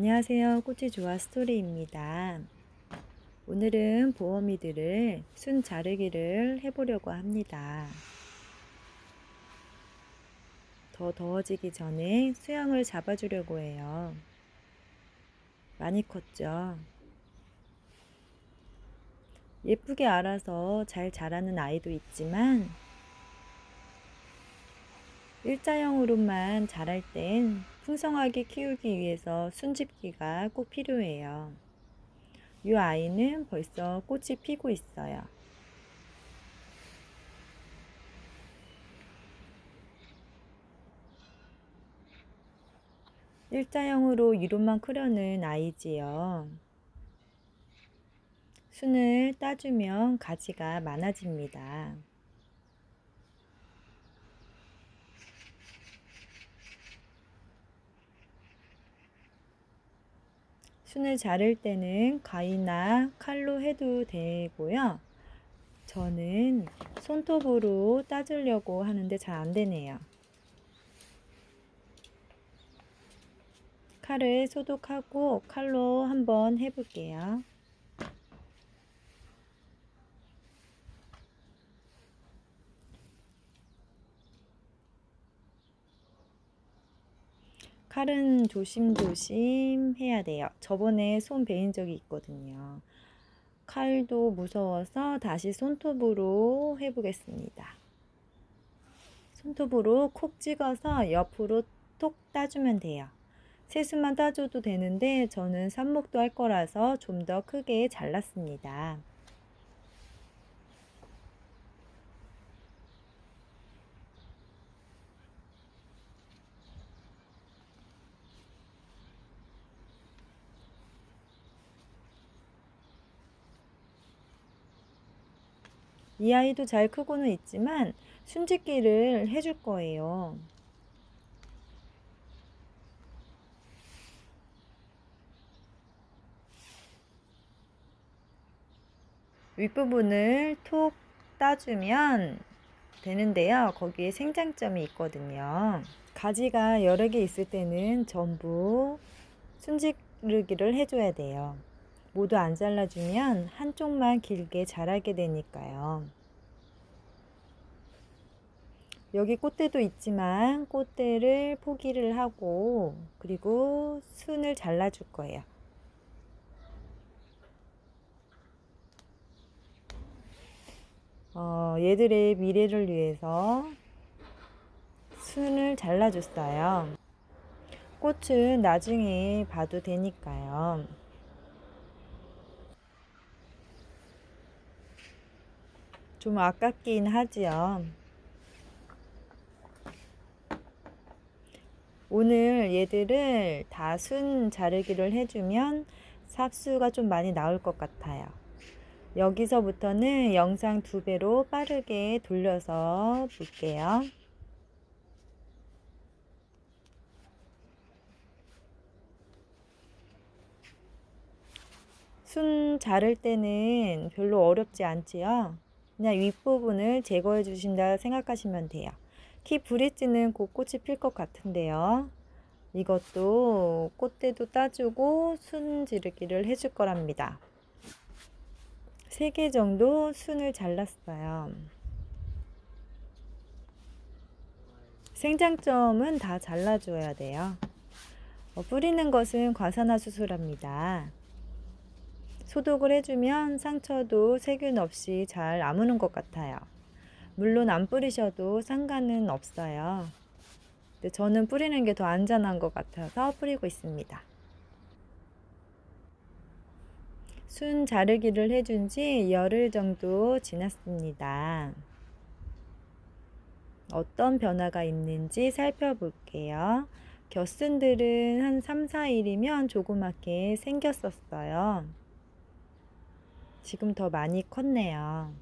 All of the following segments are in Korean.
안녕하세요. 꽃이 좋아 스토리입니다. 오늘은 보어미들을 순 자르기를 해보려고 합니다. 더 더워지기 전에 수영을 잡아주려고 해요. 많이 컸죠? 예쁘게 알아서 잘 자라는 아이도 있지만 일자형으로만 자랄 땐 풍성하게 키우기 위해서 순집기가 꼭 필요해요. 이 아이는 벌써 꽃이 피고 있어요. 일자형으로 이로만 크려는 아이지요. 순을 따주면 가지가 많아집니다. 순을 자를 때는 가위나 칼로 해도 되고요. 저는 손톱으로 따주려고 하는데 잘 안 되네요. 칼을 소독하고 칼로 한번 해볼게요. 칼은 조심조심 해야 돼요. 저번에 손 베인 적이 있거든요. 칼도 무서워서 다시 손톱으로 해보겠습니다. 손톱으로 콕 찍어서 옆으로 톡 따주면 돼요. 세수만 따줘도 되는데 저는 삽목도 할 거라서 좀 더 크게 잘랐습니다. 이 아이도 잘 크고는 있지만 순짓기를 해줄 거예요. 윗부분을 톡 따주면 되는데요. 거기에 생장점이 있거든요. 가지가 여러 개 있을 때는 전부 순지르기를 해줘야 돼요. 모두 안 잘라주면 한쪽만 길게 자라게 되니까요. 여기 꽃대도 있지만 꽃대를 포기를 하고 그리고 순을 잘라줄 거예요. 어, 얘들의 미래를 위해서 순을 잘라줬어요. 꽃은 나중에 봐도 되니까요. 좀 아깝긴 하지요. 오늘 얘들을 다 순 자르기를 해주면 삽수가 좀 많이 나올 것 같아요. 여기서부터는 영상 두 배로 빠르게 돌려서 볼게요. 순 자를 때는 별로 어렵지 않지요. 그냥 윗부분을 제거해 주신다 생각하시면 돼요. 키 브릿지는 곧 꽃이 필 것 같은데요. 이것도 꽃대도 따주고 순 지르기를 해줄 거랍니다. 3개 정도 순을 잘랐어요. 생장점은 다 잘라줘야 돼요. 어, 뿌리는 것은 과산화수소랍니다. 소독을 해주면 상처도 세균 없이 잘 아무는 것 같아요. 물론 안 뿌리셔도 상관은 없어요. 근데 저는 뿌리는 게 더 안전한 것 같아서 뿌리고 있습니다. 순 자르기를 해준 지 열흘 정도 지났습니다. 어떤 변화가 있는지 살펴볼게요. 겹순들은 한 3, 4일이면 조그맣게 생겼었어요. 지금 더 많이 컸네요.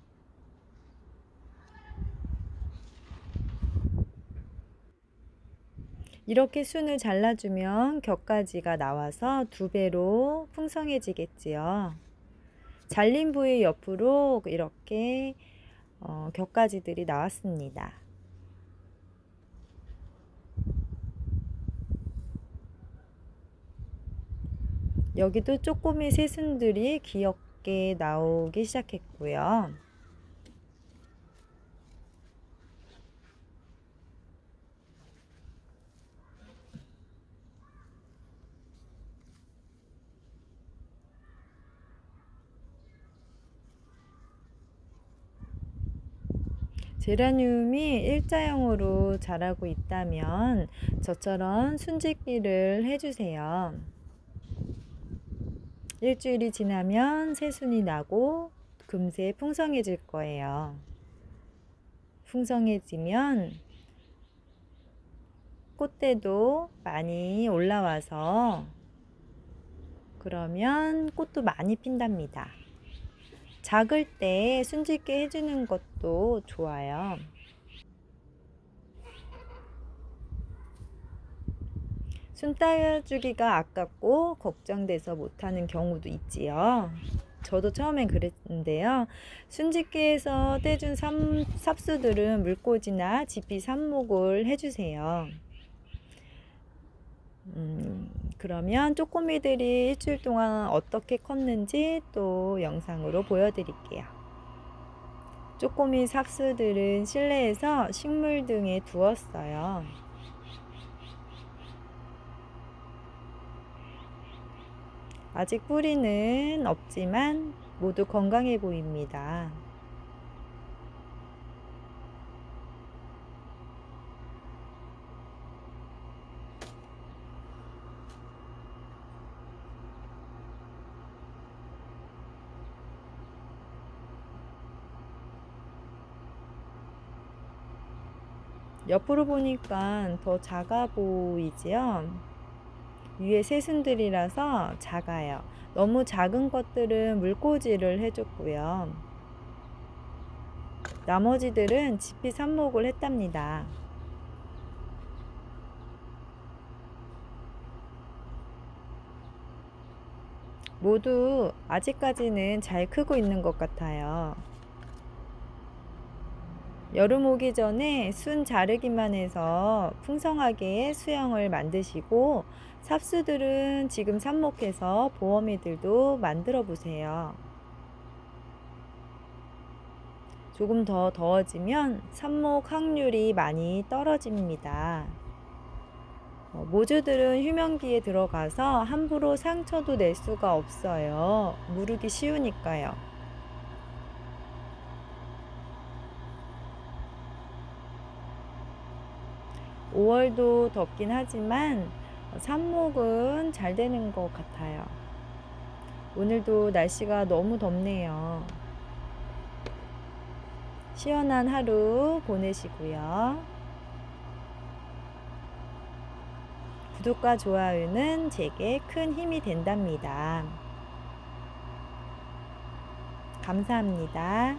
이렇게 순을 잘라주면 격가지가 나와서 두 배로 풍성해지겠지요. 잘린 부위 옆으로 이렇게 어, 격가지들이 나왔습니다. 여기도 쪼꼬미 새순들이 귀엽 게 나오기 시작했고요. 제라늄이 일자형으로 자라고 있다면 저처럼 순짓기를 해주세요. 일주일이 지나면 새순이 나고 금세 풍성해질 거예요. 풍성해지면 꽃대도 많이 올라와서 그러면 꽃도 많이 핀답니다. 작을 때 순짓게 해주는 것도 좋아요. 순 따주기가 아깝고 걱정돼서 못하는 경우도 있지요. 저도 처음엔 그랬는데요. 순짓기에서 떼준 삽, 삽수들은 물꽂이나 지피 삽목을 해주세요. 음, 그러면 쪼꼬미들이 일주일 동안 어떻게 컸는지 또 영상으로 보여드릴게요. 쪼꼬미 삽수들은 실내에서 식물 등에 두었어요. 아직 뿌리는 없지만 모두 건강해 보입니다. 옆으로 보니까 더 작아 보이지요? 위에 새순들이라서 작아요. 너무 작은 것들은 물꽂이를 해줬고요. 나머지들은 지피 삽목을 했답니다. 모두 아직까지는 잘 크고 있는 것 같아요. 여름 오기 전에 순 자르기만 해서 풍성하게 수영을 만드시고 삽수들은 지금 삽목해서 보어미들도 만들어 보세요. 조금 더 더워지면 삽목 확률이 많이 떨어집니다. 어, 모주들은 휴면기에 들어가서 함부로 상처도 낼 수가 없어요. 무르기 쉬우니까요. 5월도 덥긴 하지만 삽목은 잘 되는 것 같아요. 오늘도 날씨가 너무 덥네요. 시원한 하루 보내시고요. 구독과 좋아요는 제게 큰 힘이 된답니다. 감사합니다.